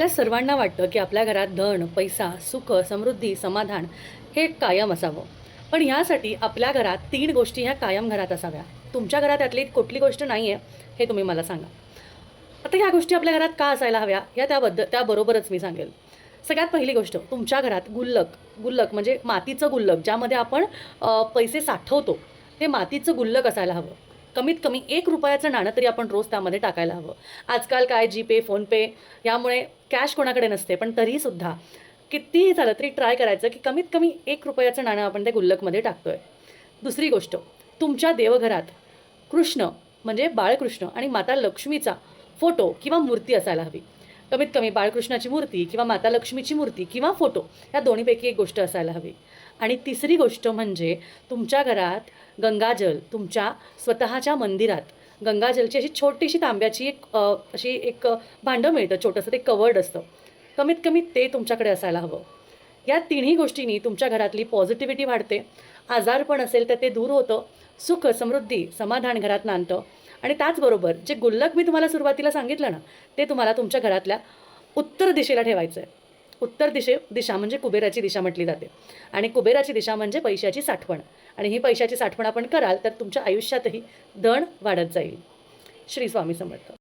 आपल्या सर्वांना वाटतं की आपल्या घरात धन पैसा सुख समृद्धी समाधान हे कायम असावं. पण यासाठी आपल्या घरात तीन गोष्टी ह्या कायम घरात असाव्या. तुमच्या घरात यातली कुठली गोष्ट नाही आहे हे तुम्ही मला सांगा. आता ह्या गोष्टी आपल्या घरात का असायला हव्या या त्याबद्दल त्याबरोबरच मी सांगेल. सगळ्यात पहिली गोष्ट तुमच्या घरात गुल्लक गुल्लक म्हणजे मातीचं गुल्लक ज्यामध्ये आपण पैसे साठवतो ते मातीचं गुल्लक असायला हवं. कमीत कमी एक रुपयाचं नाणं तरी आपण रोज त्यामध्ये टाकायला हवं. आजकाल काय जीपे फोनपे यामुळे कॅश कोणाकडे नसते पण तरीसुद्धा कितीही झालं तरी ट्राय करायचं की कमीत कमी एक रुपयाचं नाणं आपण त्या गुल्लकमध्ये टाकतोय. दुसरी गोष्ट तुमच्या देवघरात कृष्ण म्हणजे बाळकृष्ण आणि माता लक्ष्मीचा फोटो किंवा मूर्ती असायला हवी. कमीत कमी बाळकृष्णाची मूर्ती किंवा माता लक्ष्मीची मूर्ती किंवा फोटो या दोन्हीपैकी एक गोष्ट असायला हवी. आणि तिसरी गोष्ट म्हणजे तुमच्या घरात गंगाजल तुमच्या स्वतःच्या मंदिरात गंगाजलची अशी छोटीशी तांब्याची एक अशी एक भांडं मिळतं छोटंसं ते कवर्ड असतं. कमीत कमी ते तुमच्याकडे असायला हवं. या तिन्ही गोष्टींनी तुमच्या घरातली पॉझिटिव्हिटी वाढते आजारपण असेल तर ते दूर होतं. सुख समृद्धी समाधान घरात नांदतं आणि त्याचबरोबर जे गुल्लक मी तुम्हाला सुरुवातीला सांगितलं ना ते तुम्हाला तुमच्या घरातल्या उत्तर दिशेला ठेवायचं आहे उत्तर दिशे दिशा म्हणजे कुबेराची दिशा म्हटली जाते. आणि कुबेराची दिशा म्हणजे पैशाची साठवण. आणि ही पैशाची साठवण आपण कराल तर तुमच्या आयुष्यातही धन वाढत जाईल. श्री स्वामी समर्थ.